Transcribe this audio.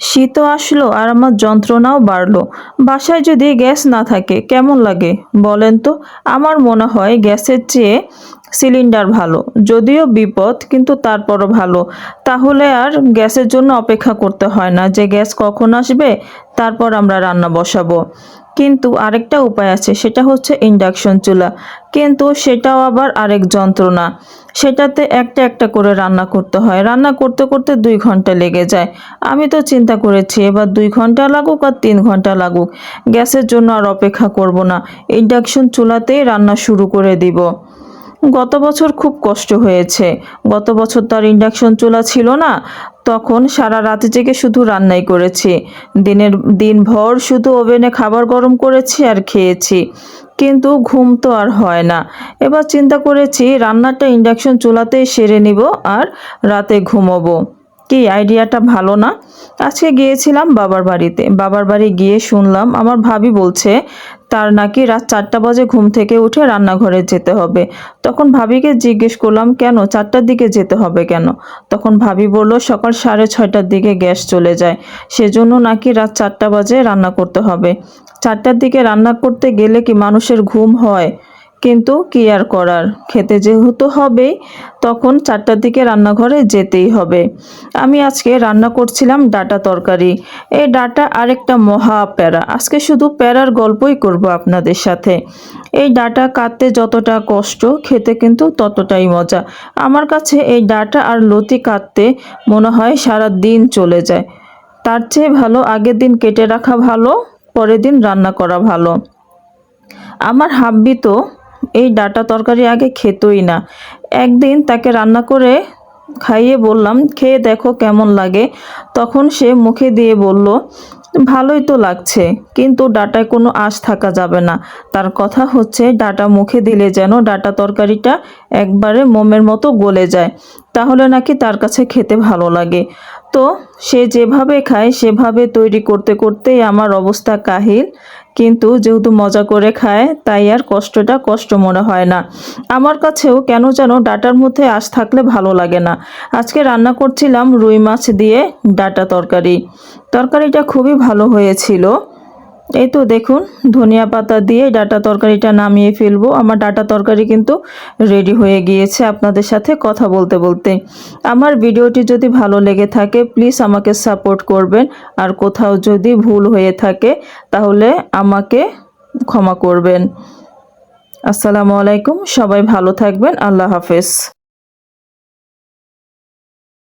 শীতও আসলো আর আমার যন্ত্রণাও বাড়লো। বাসায় যদি গ্যাস না থাকে, কেমন লাগে? বলেন তো, আমার মনে হয় গ্যাসের চেয়ে সিলিন্ডার ভালো। যদিও বিপদ, কিন্তু তারপরও ভালো। তাহলে আর গ্যাসের জন্য অপেক্ষা করতে হয় না যে গ্যাস কখন আসবে, তারপর আমরা রান্না বসাবো। কিন্তু আরেকটা উপায় আছে, সেটা হচ্ছে ইন্ডাকশন চুলা। কিন্তু সেটাও আবার আরেক যন্ত্রণা। সেটাতে একটা একটা করে রান্না করতে হয়। রান্না করতে করতে দুই ঘণ্টা লেগে যায়। আমি তো চিন্তা করেছি, এবার দুই ঘণ্টা লাগুক আর তিন ঘণ্টা লাগুক। গ্যাসের জন্য আর অপেক্ষা করব না। ইন্ডাকশন চুলাতেই রান্না শুরু করে দিব। গত বছর খুব কষ্ট হয়েছে। গত বছর তো আর ইন্ডাকশন চুলা ছিল না। তখন সারা রাত জেগে শুধু রান্নাই করেছি। দিনের দিন ভর শুধু ওভেনে খাবার গরম করেছি আর খেয়েছি। কিন্তু ঘুম তো আর হয় না। এবার চিন্তা করেছি, রান্নাটা ইন্ডাকশন চুলাতেই সেরে নিব আর রাতে ঘুমোবো। কি আইডিয়াটা ভালো না। আজকে গিয়েছিলাম বাবার বাড়িতে। বাবার বাড়ি গিয়ে শুনলাম, আমার ভাবি বলছে, তার নাকি রাত চারটা বাজে ঘুম থেকে উঠে রান্নাঘরে যেতে হবে। তখন ভাবিকে জিজ্ঞেস করলাম, কেন? চারটার দিকে যেতে হবে কেন? তখন ভাবি বলল, সকাল সাড়ে ছয়টার দিকে গ্যাস চলে যায়। সেজন্য নাকি রাত চারটা বাজে রান্না করতে হবে। চারটার দিকে রান্না করতে গেলে কি মানুষের ঘুম হয়? কিন্তু কি আর করার? খেতে যেহেতু হবেই তখন চারটার দিকে রান্নাঘরে যেতেই হবে। আমি আজকে রান্না করছিলাম ডাটা তরকারি। এই ডাটা আরেকটা মহা প্যারা। আজকে শুধু প্যারার গল্পই করব আপনাদের সাথে। এই ডাটা কাটতে যতটা কষ্ট, খেতে কিন্তু ততটাই মজা। আমার কাছে এই ডাটা আর লতি কাটতে মনে হয় সারা দিন চলে যায়। তার চেয়ে ভালো আগের দিন কেটে রাখা ভালো, পরের দিন রান্না করা ভালো। আমার হাব্বি তো এই ডাটা তরকারি আগে খেতই না। একদিন তাকে রান্না করে খাইয়ে বললাম, খেয়ে দেখো কেমন লাগে। তখন সে মুখে দিয়ে বলল, ভালোই তো লাগছে, কিন্তু ডাটায় কোনো আঁশ থাকা যাবে না। তার কথা হচ্ছে, ডাটা মুখে দিলে যেন ডাটা তরকারিটা একবারে মোমের মতো গলে যায়, তাহলে নাকি তার কাছে খেতে ভালো লাগে। তো সে যেভাবে খায়, সেভাবে তৈরি করতে করতেই আমার অবস্থা কাহিল। কিন্তু যেহেতু মজা করে খায়, তাই আর কষ্টটা কষ্ট মনে হয় না। আমার কাছেও কেন যেন ডাটার মধ্যে আস থাকলে ভালো লাগে না। আজকে রান্না করছিলাম রুই মাছ দিয়ে ডাটা তরকারি। তরকারিটা খুবই ভালো হয়েছিল। এই তো দেখুন, ধনিয়া পাতা দিয়ে ডাটা তরকারিটা নামিয়ে ফেলব। আমার ডাটা তরকারি কিন্তু রেডি হয়ে গিয়েছে আপনাদের সাথে কথা বলতে বলতে। আমার ভিডিওটি যদি ভালো লেগে থাকে, প্লিজ আমাকে সাপোর্ট করবেন। আর কোথাও যদি ভুল হয়ে থাকে, তাহলে আমাকে ক্ষমা করবেন। আসসালামু আলাইকুম, সবাই ভালো থাকবেন, আল্লাহ হাফেজ।